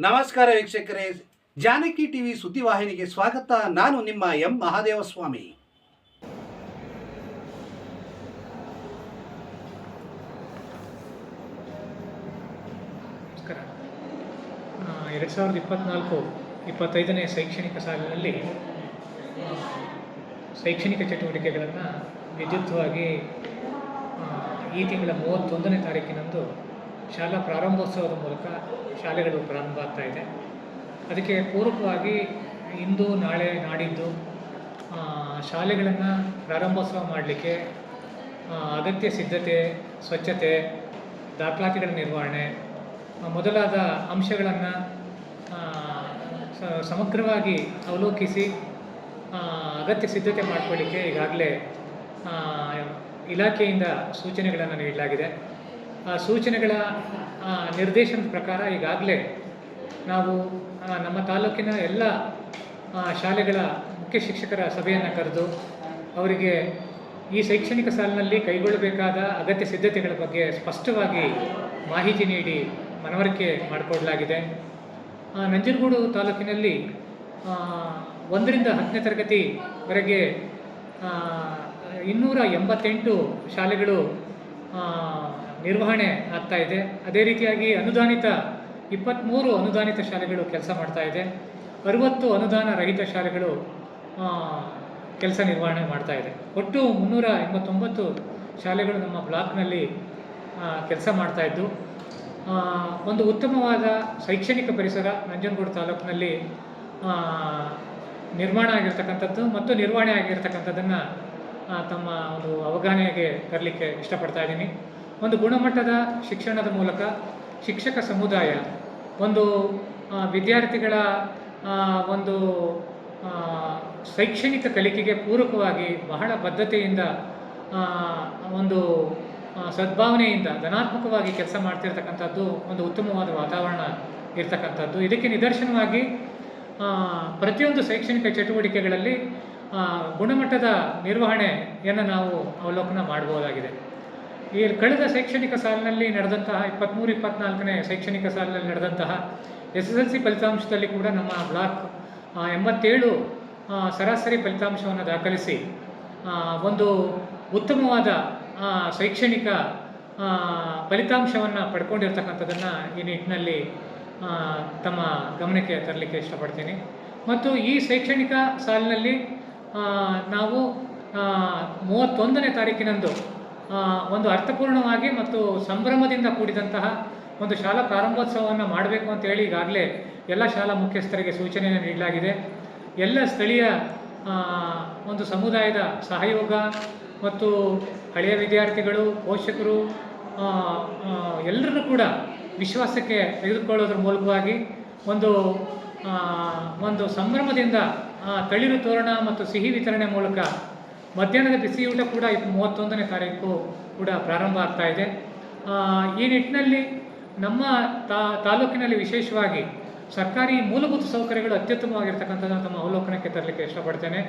ನಮಸ್ಕಾರ ವೀಕ್ಷಕರೇ. ಜಾನಕಿ ಟಿವಿ ಸುದ್ದಿವಾಹಿನಿಗೆ ಸ್ವಾಗತ. ನಾನು ನಿಮ್ಮ ಎಂ. ಮಹಾದೇವಸ್ವಾಮಿ. ಎರಡು ಸಾವಿರದ ಇಪ್ಪತ್ತ್ನಾಲ್ಕು ಇಪ್ಪತ್ತೈದನೇ ಶೈಕ್ಷಣಿಕ ಸಾಲಿನಲ್ಲಿ, ಶೈಕ್ಷಣಿಕ ಚಟುವಟಿಕೆಗಳನ್ನು ವಿದ್ಯುತ್ವಾಗಿ ಈ ತಿಂಗಳ ಮೂವತ್ತೊಂದನೇ ತಾರೀಕಿನಂದು ಶಾಲಾ ಪ್ರಾರಂಭೋತ್ಸವದ ಮೂಲಕ ಶಾಲೆಗಳು ಪ್ರಾರಂಭ ಆಗ್ತಾ ಇದೆ. ಅದಕ್ಕೆ ಪೂರಕವಾಗಿ ಇಂದು, ನಾಳೆ, ನಾಡಿದ್ದು ಶಾಲೆಗಳನ್ನು ಪ್ರಾರಂಭೋತ್ಸವ ಮಾಡಲಿಕ್ಕೆ ಅಗತ್ಯ ಸಿದ್ಧತೆ, ಸ್ವಚ್ಛತೆ, ದಾಖಲಾತಿಗಳ ನಿರ್ವಹಣೆ ಮೊದಲಾದ ಅಂಶಗಳನ್ನು ಸಮಗ್ರವಾಗಿ ಅವಲೋಕಿಸಿ ಅಗತ್ಯ ಸಿದ್ಧತೆ ಮಾಡಿಕೊಳ್ಳಿಕ್ಕೆ ಈಗಾಗಲೇ ಇಲಾಖೆಯಿಂದ ಸೂಚನೆಗಳನ್ನು ನೀಡಲಾಗಿದೆ. ಆ ಸೂಚನೆಗಳ ನಿರ್ದೇಶನದ ಪ್ರಕಾರ ಈಗಾಗಲೇ ನಾವು ನಮ್ಮ ತಾಲೂಕಿನ ಎಲ್ಲ ಶಾಲೆಗಳ ಮುಖ್ಯ ಶಿಕ್ಷಕರ ಸಭೆಯನ್ನು ಕರೆದು ಅವರಿಗೆ ಈ ಶೈಕ್ಷಣಿಕ ಸಾಲಿನಲ್ಲಿ ಕೈಗೊಳ್ಳಬೇಕಾದ ಅಗತ್ಯ ಸಿದ್ಧತೆಗಳ ಬಗ್ಗೆ ಸ್ಪಷ್ಟವಾಗಿ ಮಾಹಿತಿ ನೀಡಿ ಮನವರಿಕೆ ಮಾಡಿಕೊಡಲಾಗಿದೆ. ನಂಜನಗೂಡು ತಾಲೂಕಿನಲ್ಲಿ ಒಂದರಿಂದ ಹತ್ತನೇ ತರಗತಿವರೆಗೆ ಇನ್ನೂರ ಎಂಬತ್ತೆಂಟು ಶಾಲೆಗಳು ನಿರ್ವಹಣೆ ಆಗ್ತಾ ಇದೆ. ಅದೇ ರೀತಿಯಾಗಿ ಅನುದಾನಿತ ಇಪ್ಪತ್ತ್ಮೂರು ಅನುದಾನಿತ ಶಾಲೆಗಳು ಕೆಲಸ ಮಾಡ್ತಾ ಇದೆ. ಅರುವತ್ತು ಅನುದಾನ ರಹಿತ ಶಾಲೆಗಳು ಕೆಲಸ ನಿರ್ವಹಣೆ ಮಾಡ್ತಾ ಇದೆ. ಒಟ್ಟು ಮುನ್ನೂರ ಎಂಬತ್ತೊಂಬತ್ತು ಶಾಲೆಗಳು ನಮ್ಮ ಬ್ಲಾಕ್ನಲ್ಲಿ ಕೆಲಸ ಮಾಡ್ತಾ ಇದ್ದು ಆ, ಒಂದು ಉತ್ತಮವಾದ ಶೈಕ್ಷಣಿಕ ಪರಿಸರ ನಂಜನಗೂಡು ತಾಲೂಕಿನಲ್ಲಿ ನಿರ್ಮಾಣ ಆಗಿರ್ತಕ್ಕಂಥದ್ದು ಮತ್ತು ನಿರ್ವಹಣೆ ಆಗಿರ್ತಕ್ಕಂಥದ್ದನ್ನು ತಮ್ಮ ಒಂದು ಅವಗಾಹನೆಗೆ ತರಲಿಕ್ಕೆ ಇಷ್ಟಪಡ್ತಾ ಇದ್ದೀನಿ. ಒಂದು ಗುಣಮಟ್ಟದ ಶಿಕ್ಷಣದ ಮೂಲಕ ಶಿಕ್ಷಕ ಸಮುದಾಯ ಒಂದು ವಿದ್ಯಾರ್ಥಿಗಳ ಒಂದು ಶೈಕ್ಷಣಿಕ ಕಲಿಕೆಗೆ ಪೂರಕವಾಗಿ ಬಹಳ ಬದ್ಧತೆಯಿಂದ ಒಂದು ಸದ್ಭಾವನೆಯಿಂದ, ಧನಾತ್ಮಕವಾಗಿ ಕೆಲಸ ಮಾಡ್ತಿರ್ತಕ್ಕಂಥದ್ದು ಒಂದು ಉತ್ತಮವಾದ ವಾತಾವರಣ ಇರ್ತಕ್ಕಂಥದ್ದು. ಇದಕ್ಕೆ ನಿದರ್ಶನವಾಗಿ ಪ್ರತಿಯೊಂದು ಶೈಕ್ಷಣಿಕ ಚಟುವಟಿಕೆಗಳಲ್ಲಿ ಗುಣಮಟ್ಟದ ನಿರ್ವಹಣೆಯನ್ನು ನಾವು ಅವಲೋಕನ ಮಾಡಬಹುದಾಗಿದೆ ಈ ಕಳೆದ ಶೈಕ್ಷಣಿಕ ಸಾಲಿನಲ್ಲಿ ನಡೆದಂತಹ ಇಪ್ಪತ್ತ್ಮೂರು ಇಪ್ಪತ್ನಾಲ್ಕನೇ ಶೈಕ್ಷಣಿಕ ಸಾಲಿನಲ್ಲಿ ನಡೆದಂತಹ ಎಸ್ ಎಸ್ ಎಲ್ ಸಿ ಫಲಿತಾಂಶದಲ್ಲಿ ಕೂಡ ನಮ್ಮ ಬ್ಲಾಕ್ ಎಂಬತ್ತೇಳು ಸರಾಸರಿ ಫಲಿತಾಂಶವನ್ನು ದಾಖಲಿಸಿ ಒಂದು ಉತ್ತಮವಾದ ಶೈಕ್ಷಣಿಕ ಫಲಿತಾಂಶವನ್ನು ಪಡ್ಕೊಂಡಿರ್ತಕ್ಕಂಥದ್ದನ್ನು ಈ ನಿಟ್ಟಿನಲ್ಲಿ ತಮ್ಮ ಗಮನಕ್ಕೆ ತರಲಿಕ್ಕೆ ಇಷ್ಟಪಡ್ತೀನಿ. ಮತ್ತು ಈ ಶೈಕ್ಷಣಿಕ ಸಾಲಿನಲ್ಲಿ ನಾವು ಮೂವತ್ತೊಂದನೇ ತಾರೀಕಿನಂದು ಒಂದು ಅರ್ಥಪೂರ್ಣವಾಗಿ ಮತ್ತು ಸಂಭ್ರಮದಿಂದ ಕೂಡಿದಂತಹ ಒಂದು ಶಾಲಾ ಪ್ರಾರಂಭೋತ್ಸವವನ್ನು ಮಾಡಬೇಕು ಅಂತೇಳಿ ಈಗಾಗಲೇ ಎಲ್ಲ ಶಾಲಾ ಮುಖ್ಯಸ್ಥರಿಗೆ ಸೂಚನೆಯನ್ನು ನೀಡಲಾಗಿದೆ. ಎಲ್ಲ ಸ್ಥಳೀಯ ಒಂದು ಸಮುದಾಯದ ಸಹಯೋಗ ಮತ್ತು ಹಳೆಯ ವಿದ್ಯಾರ್ಥಿಗಳು, ಪೋಷಕರು ಎಲ್ಲರನ್ನೂ ಕೂಡ ವಿಶ್ವಾಸಕ್ಕೆ ತೆಗೆದುಕೊಳ್ಳೋದ್ರ ಮೂಲಕವಾಗಿ ಒಂದು ಒಂದು ಸಂಭ್ರಮದಿಂದ ತಳಿರು ತೋರಣ ಮತ್ತು ಸಿಹಿ ವಿತರಣೆ ಮೂಲಕ ಮಧ್ಯಾಹ್ನದ ಬಿಸಿಯೂಟ ಕೂಡ ಇಪ್ಪ ಮೂವತ್ತೊಂದನೇ ತಾರೀಕು ಕೂಡ ಪ್ರಾರಂಭ ಆಗ್ತಾ ಇದೆ. ಈ ನಿಟ್ಟಿನಲ್ಲಿ ನಮ್ಮ ತಾ, ತಾಲೂಕಿನಲ್ಲಿ ವಿಶೇಷವಾಗಿ ಸರ್ಕಾರಿ ಮೂಲಭೂತ ಸೌಕರ್ಯಗಳು ಅತ್ಯುತ್ತಮವಾಗಿರ್ತಕ್ಕಂಥದ್ದನ್ನು ತಮ್ಮ ಅವಲೋಕನಕ್ಕೆ ತರಲಿಕ್ಕೆ ಇಷ್ಟಪಡ್ತೇನೆ.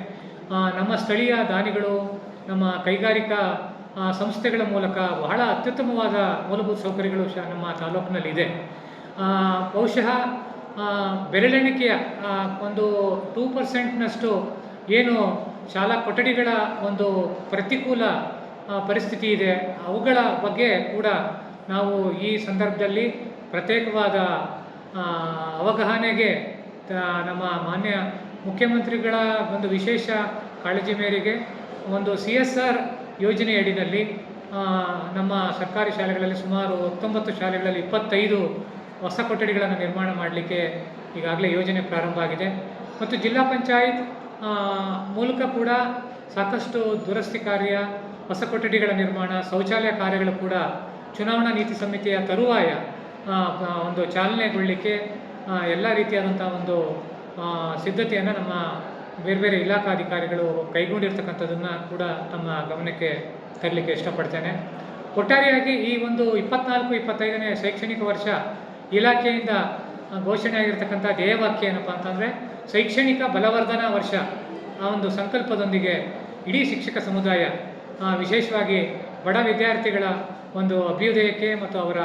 ನಮ್ಮ ಸ್ಥಳೀಯ ದಾನಿಗಳು, ನಮ್ಮ ಕೈಗಾರಿಕಾ ಸಂಸ್ಥೆಗಳ ಮೂಲಕ ಬಹಳ ಅತ್ಯುತ್ತಮವಾದ ಮೂಲಭೂತ ಸೌಕರ್ಯಗಳು ಶ ನಮ್ಮ ತಾಲೂಕಿನಲ್ಲಿ ಇದೆ ಆ, ಬಹುಶಃ ಬೆರಳೆಣಿಕೆಯ ಒಂದು ಟೂ ಪರ್ಸೆಂಟ್ನಷ್ಟು ಏನು ಶಾಲಾ ಕೊಠಡಿಗಳ ಒಂದು ಪ್ರತಿಕೂಲ ಪರಿಸ್ಥಿತಿ ಇದೆ ಅವುಗಳ ಬಗ್ಗೆ ಕೂಡ ನಾವು ಈ ಸಂದರ್ಭದಲ್ಲಿ ಪ್ರತ್ಯೇಕವಾದ ಅವಗಹನೆಗೆ ನಮ್ಮ ಮಾನ್ಯ ಮುಖ್ಯಮಂತ್ರಿಗಳ ಒಂದು ವಿಶೇಷ ಕಾಳಜಿ ಮೇರೆಗೆ ಒಂದು ಸಿ ಎಸ್ ಆರ್ ಯೋಜನೆ ಅಡಿನಲ್ಲಿ ನಮ್ಮ ಸರ್ಕಾರಿ ಶಾಲೆಗಳಲ್ಲಿ ಸುಮಾರು ಹತ್ತೊಂಬತ್ತು ಶಾಲೆಗಳಲ್ಲಿ ಇಪ್ಪತ್ತೈದು ಹೊಸ ಕೊಠಡಿಗಳನ್ನು ನಿರ್ಮಾಣ ಮಾಡಲಿಕ್ಕೆ ಈಗಾಗಲೇ ಯೋಜನೆ ಪ್ರಾರಂಭ ಆಗಿದೆ. ಮತ್ತು ಜಿಲ್ಲಾ ಪಂಚಾಯತ್ ಮೂಲಕ ಕೂಡ ಸಾಕಷ್ಟು ದುರಸ್ತಿ ಕಾರ್ಯ, ಹೊಸ ಕೊಠಡಿಗಳ ನಿರ್ಮಾಣ, ಶೌಚಾಲಯ ಕಾರ್ಯಗಳು ಕೂಡ ಚುನಾವಣಾ ನೀತಿ ಸಮಿತಿಯ ತರುವಾಯ ಒಂದು ಚಾಲನೆಗೊಳ್ಳಲಿಕ್ಕೆ ಎಲ್ಲ ರೀತಿಯಾದಂಥ ಒಂದು ಸಿದ್ಧತೆಯನ್ನು ನಮ್ಮ ಬೇರೆ ಬೇರೆ ಇಲಾಖಾಧಿಕಾರಿಗಳು ಕೈಗೊಂಡಿರ್ತಕ್ಕಂಥದ್ದನ್ನು ಕೂಡ ತಮ್ಮ ಗಮನಕ್ಕೆ ತರಲಿಕ್ಕೆ ಇಷ್ಟಪಡ್ತೇನೆ. ಒಟ್ಟಾರೆಯಾಗಿ ಈ ಒಂದು ಇಪ್ಪತ್ನಾಲ್ಕು, ಇಪ್ಪತ್ತೈದನೇ ಶೈಕ್ಷಣಿಕ ವರ್ಷ ಇಲಾಖೆಯಿಂದ ಘೋಷಣೆ ಆಗಿರ್ತಕ್ಕಂಥ ಧ್ಯೇಯವಾಕ್ಯ ಏನಪ್ಪ ಅಂತಂದರೆ ಶೈಕ್ಷಣಿಕ ಬಲವರ್ಧನಾ ವರ್ಷ ಆ ಒಂದು ಸಂಕಲ್ಪದೊಂದಿಗೆ ಇಡೀ ಶಿಕ್ಷಕ ಸಮುದಾಯ ವಿಶೇಷವಾಗಿ ಬಡ ವಿದ್ಯಾರ್ಥಿಗಳ ಒಂದು ಅಭ್ಯುದಯಕ್ಕೆ ಮತ್ತು ಅವರ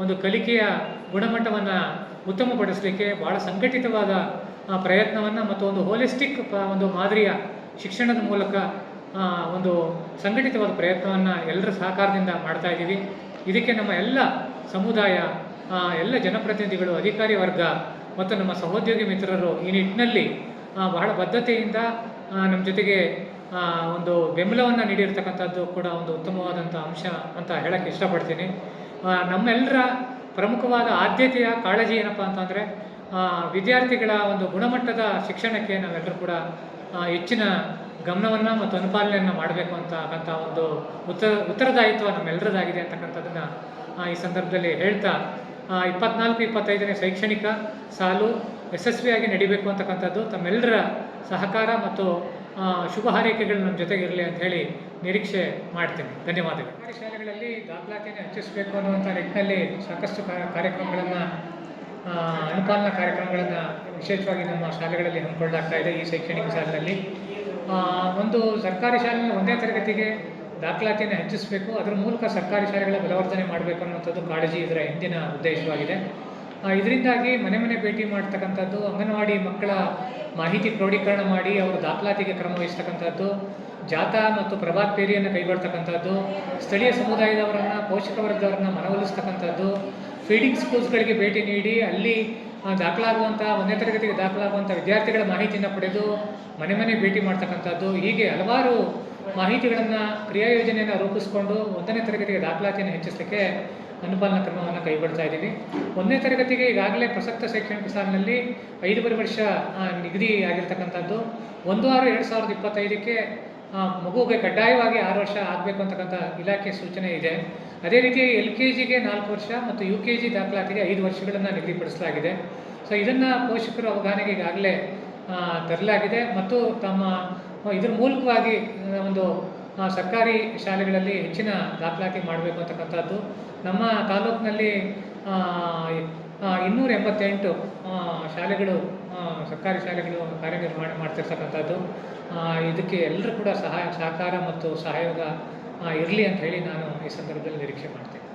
ಒಂದು ಕಲಿಕೆಯ ಗುಣಮಟ್ಟವನ್ನು ಉತ್ತಮಪಡಿಸಲಿಕ್ಕೆ ಭಾಳ ಸಂಘಟಿತವಾದ ಪ್ರಯತ್ನವನ್ನು ಮತ್ತು ಒಂದು ಹೋಲಿಸ್ಟಿಕ್ ಒಂದು ಮಾದರಿಯ ಶಿಕ್ಷಣದ ಮೂಲಕ ಒಂದು ಸಂಘಟಿತವಾದ ಪ್ರಯತ್ನವನ್ನು ಎಲ್ಲರ ಸಹಕಾರದಿಂದ ಮಾಡ್ತಾ ಇದ್ದೀವಿ. ಇದಕ್ಕೆ ನಮ್ಮ ಎಲ್ಲ ಸಮುದಾಯ ಎಲ್ಲ ಜನಪ್ರತಿನಿಧಿಗಳು, ಅಧಿಕಾರಿ ವರ್ಗ ಮತ್ತು ನಮ್ಮ ಸಹೋದ್ಯೋಗಿ ಮಿತ್ರರು ಈ ನಿಟ್ಟಿನಲ್ಲಿ ಬಹಳ ಬದ್ಧತೆಯಿಂದ ನಮ್ಮ ಜೊತೆಗೆ ಒಂದು ಬೆಂಬಲವನ್ನು ನೀಡಿರ್ತಕ್ಕಂಥದ್ದು ಕೂಡ ಒಂದು ಉತ್ತಮವಾದಂಥ ಅಂಶ ಅಂತ ಹೇಳಕ್ಕೆ ಇಷ್ಟಪಡ್ತೀನಿ. ನಮ್ಮೆಲ್ಲರ ಪ್ರಮುಖವಾದ ಆದ್ಯತೆಯ ಕಾಳಜಿ ಏನಪ್ಪ ಅಂತಂದರೆ ವಿದ್ಯಾರ್ಥಿಗಳ ಒಂದು ಗುಣಮಟ್ಟದ ಶಿಕ್ಷಣಕ್ಕೆ ನಾವೆಲ್ಲರೂ ಕೂಡ ಹೆಚ್ಚಿನ ಗಮನವನ್ನು ಮತ್ತು ಅನುಪಾಲನೆಯನ್ನು ಮಾಡಬೇಕು ಅಂತ ಅಂತ ಒಂದು ಉತ್ತರ, ಉತ್ತರದಾಯಿತ್ವ ನಮ್ಮೆಲ್ಲರದಾಗಿದೆ ಅಂತಕ್ಕಂಥದ್ದನ್ನು ಈ ಸಂದರ್ಭದಲ್ಲಿ ಹೇಳ್ತಾ ಇಪ್ಪತ್ನಾಲ್ಕು, ಇಪ್ಪತ್ತೈದನೇ ಶೈಕ್ಷಣಿಕ ಸಾಲು ಯಶಸ್ವಿಯಾಗಿ ನಡಿಬೇಕು ಅಂತಕ್ಕಂಥದ್ದು ತಮ್ಮೆಲ್ಲರ ಸಹಕಾರ ಮತ್ತು ಶುಭ ಹಾರೈಕೆಗಳು ನಮ್ಮ ಜೊತೆಗೆ ಇರಲಿ ಅಂತ ಹೇಳಿ ನಿರೀಕ್ಷೆ ಮಾಡ್ತೀನಿ. ಧನ್ಯವಾದಗಳು. ಶಾಲೆಗಳಲ್ಲಿ ದಾಖಲಾತಿಯನ್ನು ಹೆಚ್ಚಿಸಬೇಕು ಅನ್ನುವಂಥ ನಿಟ್ಟಿನಲ್ಲಿ ಸಾಕಷ್ಟು ಕಾರ್ಯಕ್ರಮಗಳನ್ನು ಅನುಪಾಲನಾ ಕಾರ್ಯಕ್ರಮಗಳನ್ನು ವಿಶೇಷವಾಗಿ ನಮ್ಮ ಶಾಲೆಗಳಲ್ಲಿ ಹಮ್ಮಿಕೊಳ್ಳಲಾಗ್ತಾ ಇದೆ ಈ ಶೈಕ್ಷಣಿಕ ಸಾಲಿನಲ್ಲಿ. ಒಂದು ಸರ್ಕಾರಿ ಶಾಲೆಯಲ್ಲಿ ಒಂದೇ ತರಗತಿಗೆ ದಾಖಲಾತಿಯನ್ನು ಹೆಚ್ಚಿಸಬೇಕು, ಅದರ ಮೂಲಕ ಸರ್ಕಾರಿ ಶಾಲೆಗಳ ಬಲವರ್ಧನೆ ಮಾಡಬೇಕು ಅನ್ನುವಂಥದ್ದು ಕಾಳಜಿ ಇದರ ಹಿಂದಿನ ಉದ್ದೇಶವಾಗಿದೆ. ಇದರಿಂದಾಗಿ ಮನೆ ಮನೆ ಭೇಟಿ ಮಾಡ್ತಕ್ಕಂಥದ್ದು, ಅಂಗನವಾಡಿ ಮಕ್ಕಳ ಮಾಹಿತಿ ಕ್ರೋಢೀಕರಣ ಮಾಡಿ ಅವರು ದಾಖಲಾತಿಗೆ ಕ್ರಮ ವಹಿಸ್ತಕ್ಕಂಥದ್ದು, ಜಾಥಾ ಮತ್ತು ಪ್ರಭಾತ್ ಪೇರಿಯನ್ನು ಕೈಗೊಳ್ತಕ್ಕಂಥದ್ದು, ಸ್ಥಳೀಯ ಸಮುದಾಯದವರನ್ನು ಪೋಷಕ ವರ್ಗದವರನ್ನು ಮನವೊಲಿಸ್ತಕ್ಕಂಥದ್ದು ಫೀಡಿಂಗ್ ಸ್ಕೂಲ್ಸ್ಗಳಿಗೆ ಭೇಟಿ ನೀಡಿ, ಅಲ್ಲಿ ದಾಖಲಾಗುವಂಥ ಒಂದನೇ ತರಗತಿಗೆ ದಾಖಲಾಗುವಂಥ ವಿದ್ಯಾರ್ಥಿಗಳ ಮಾಹಿತಿಯನ್ನು ಪಡೆದು ಮನೆ ಮನೆ ಭೇಟಿ ಮಾಡ್ತಕ್ಕಂಥದ್ದು, ಹೀಗೆ ಹಲವಾರು ಮಾಹಿತಿಗಳನ್ನು ಕ್ರಿಯಾ ಯೋಜನೆಯನ್ನು ರೂಪಿಸಿಕೊಂಡು ಒಂದನೇ ತರಗತಿಗೆ ದಾಖಲಾತಿಯನ್ನು ಹೆಚ್ಚಿಸಲಿಕ್ಕೆ ಅನುಪಾಲನಾ ಕ್ರಮವನ್ನು ಕೈಗೊಳ್ತಾ ಇದ್ದೀವಿ. ಒಂದನೇ ತರಗತಿಗೆ ಈಗಾಗಲೇ ಪ್ರಸಕ್ತ ಶೈಕ್ಷಣಿಕ ಸಾಲಿನಲ್ಲಿ ಐದೂವರೆ ವರ್ಷ ನಿಗದಿ ಆಗಿರ್ತಕ್ಕಂಥದ್ದು. ಒಂದು ವಾರ ಎರಡು ಸಾವಿರದ ಇಪ್ಪತ್ತೈದಕ್ಕೆ ಮಗುವಿಗೆ ಕಡ್ಡಾಯವಾಗಿ ಆರು ವರ್ಷ ಆಗಬೇಕು ಅಂತಕ್ಕಂಥ ಇಲಾಖೆ ಸೂಚನೆ ಇದೆ. ಅದೇ ರೀತಿ ಎಲ್ ಕೆ ಜಿಗೆ ನಾಲ್ಕು ವರ್ಷ ಮತ್ತು ಯು ಕೆ ಜಿ ದಾಖಲಾತಿಗೆ ಐದು ವರ್ಷಗಳನ್ನು ನಿಗದಿಪಡಿಸಲಾಗಿದೆ. ಸೊ ಇದನ್ನು ಪೋಷಕರ ಅವಗಾಹನೆಗೆ ಈಗಾಗಲೇ ತರಲಾಗಿದೆ ಮತ್ತು ತಮ್ಮ, ಇದರ ಮೂಲಕವಾಗಿ ಒಂದು ಸರ್ಕಾರಿ ಶಾಲೆಗಳಲ್ಲಿ ಹೆಚ್ಚಿನ ದಾಖಲಾತಿ ಮಾಡಬೇಕು ಅಂತಕ್ಕಂಥದ್ದು. ನಮ್ಮ ತಾಲೂಕಿನಲ್ಲಿ ಇನ್ನೂರ ಎಂಬತ್ತೆಂಟು ಶಾಲೆಗಳು ಸರ್ಕಾರಿ ಶಾಲೆಗಳು ಕಾರ್ಯನಿರ್ವಹಣೆ ಮಾಡ್ತಿರ್ತಕ್ಕಂಥದ್ದು. ಇದಕ್ಕೆ ಎಲ್ಲರೂ ಕೂಡ ಸಹಾಯ, ಸಹಕಾರ ಮತ್ತು ಸಹಯೋಗ ಇರಲಿ ಅಂತ ಹೇಳಿ ನಾನು ಈ ಸಂದರ್ಭದಲ್ಲಿ ನಿರೀಕ್ಷೆ ಮಾಡ್ತೇನೆ.